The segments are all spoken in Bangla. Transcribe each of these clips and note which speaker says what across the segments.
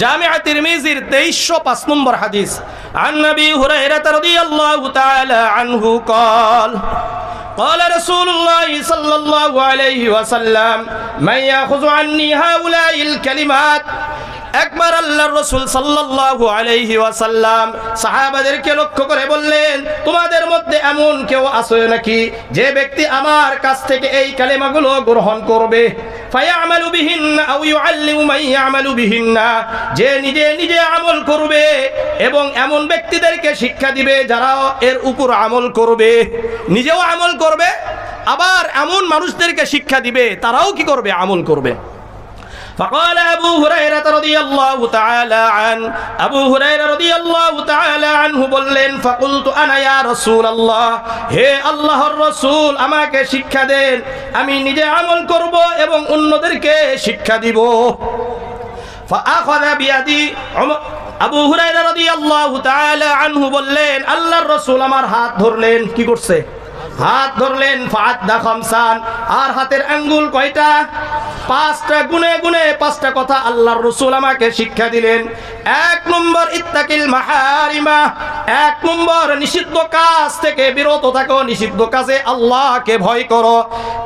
Speaker 1: জামিয়া তিরমিজির তেইশশো পাঁচ নম্বর হাদিস عن نبي هريرة رضي الله تعالى عنه قال قال رسول الله صلى الله عليه وسلم من يأخذ عني هؤلاء الكلمات একবার আল্লাহর রসুল সাল্লাল্লাহু আলাইহি ওয়াসাল্লাম সাহাবাদেরকে লক্ষ্য করে বললেন তোমাদের মধ্যে এমন কেউ আছে নাকি যে ব্যক্তি আমার কাছ থেকে এই কালেমাগুলো গ্রহণ করবে ফায়ামালু বিহিন্না আও ইউআল্লিমু মান ইয়ামালু বিহিন্না যে নিজে নিজে আমল করবে এবং এমন ব্যক্তিদেরকে শিক্ষা দিবে যারা এর উপর আমল করবে নিজেও আমল করবে আবার এমন মানুষদেরকে শিক্ষা দিবে তারাও কি করবে আমল করবে فقال أبو هريرة رضي الله تعالى عنه أبو هريرة رضي الله تعالى عنه বললেন فقلت أنا يا رسول الله হে আল্লাহর রসুল আমাকে শিক্ষা দেন আমি নিজে আমল করব এবং অন্যদেরকে শিক্ষা দিব। আবু হুরাইরা রাদিয়াল্লাহু আল্লাহ আনহু বললেন, আল্লাহর রসুল আমার হাত ধরলেন, কি করছে? হাত ধরলেন ফাদ্দা খামসান। আর হাতের আঙ্গুল কয়টা? পাঁচটা গুনে গুনে পাঁচটা কথা আল্লাহর রসুল আমাকে শিক্ষা দিলেন। এক নম্বর ইত্তাকিল মাহারিমা, এক নম্বর নিষিদ্ধ কাজ থেকে বিরত থাকো, নিষিদ্ধ কাজে আল্লাহকে ভয় করো।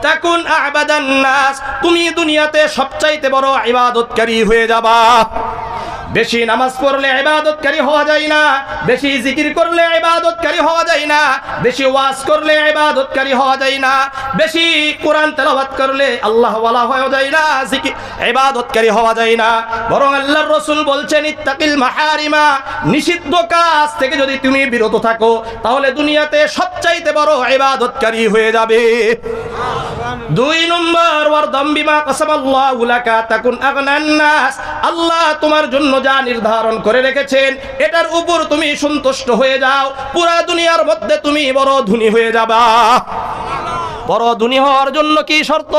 Speaker 1: তাকুন আবাদান নাস, তুমি দুনিয়াতে সবচাইতে বড় ইবাদতকারী হয়ে যাবা। বেশি নামাজ পড়লে ইবাদতকারী হওয়া যায় না, বেশি জিকির করলে ইবাদতকারী হওয়া যায় না, বেশি ওয়াজ করলে ইবাদতকারী হওয়া যায় না, বেশি কোরআন তেলাওয়াত করলে আল্লাহ ওয়ালা হওয়া যায় না জিকির ইবাদতকারী হওয়া যায় না। বরং আল্লাহর রাসূল বলছেন, ইত্তাকিল মাহারিমা নিষিদ্ধ কাজ থেকে যদি তুমি বিরত থাকো, তাহলে দুনিয়াতে সবচাইতে বড় ইবাদতকারী হয়ে যাবে। দুই নম্বর ওয়ারদাম বিমা কাসামাল্লাহু লাকা, তাকুন আগনান নাস আল্লাহ তোমার জন্য যা নির্ধারণ করে রেখেছেন, এটার উপর তুমি সন্তুষ্ট হয়ে যাও। পুরা দুনিয়ার মধ্যে তুমি বড় ধনী হয়ে যাবা। বড় ধনী হওয়ার জন্য কি শর্ত?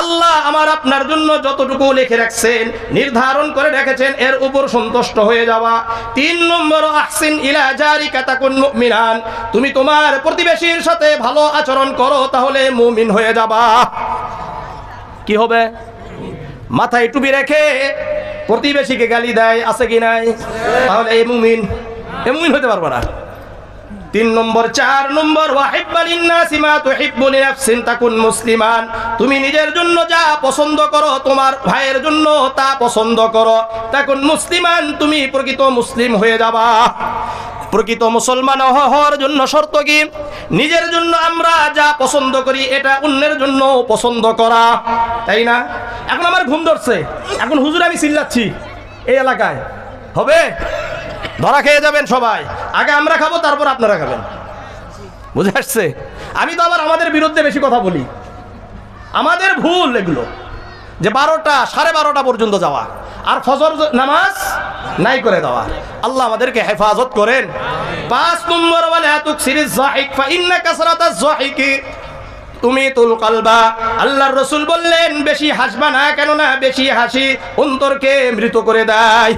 Speaker 1: আল্লাহ আমার আপনার জন্য যতটুকু লিখে রাখছেন, নির্ধারণ করে রেখেছেন, এর উপর সন্তুষ্ট হয়ে যাওয়া। তিন নম্বর, আহসিন ইলা জারিকা তাকুন মুমিনান। তুমি তোমার প্রতিবেশীর সাথে ভালো আচরণ করো, তাহলে মুমিন হয়ে যাবা। কি হবে? মাথায় টুপি রেখে প্রতিবেশীকে গালি দেয়, আছে কি নাই? তাহলে এই মুমিন, এ মুমিন হতে পারব না। তিন নম্বর, চার নম্বর মুসলিমান। তুমি নিজের জন্য যা পছন্দ করো, তোমার ভাইয়ের জন্য তা পছন্দ করো। তাকুন মুসলিমান, তুমি প্রকৃত মুসলিম হয়ে যাবা। প্রকৃত মুসলমান হওয়ার জন্য শর্ত কি? নিজের জন্য আমরা যা পছন্দ করি, এটা অন্যের জন্য পছন্দ করা। তাই না? এখন আমার ঘুম ধরছে। এখন হুজুর আমি চিল্লাচ্ছি এই এলাকায়। হবে? ধরা খেয়ে যাবেন সবাই। আগে আমরা খাব, তারপর আপনারা খাবেন। বুঝে আসছে? আমি তো আবার আমাদের বিরুদ্ধে বেশি কথা বলি। আমাদের ভুল এগুলো, যে বারোটা, সাড়ে বারোটা পর্যন্ত যাওয়া, আর ফজর নামাজ নাই করে দেওয়া। আল্লাহ আমাদেরকে হেফাজত করেন। পাঁচ নম্বর বলে এতুক সিরিজ ফা ইন্না তুমি তুল কালবা। আল্লাহর রসুল বললেন, বেশি হাসবা না, কেননা বেশি হাসি অন্তরকে মৃত করে দেয়।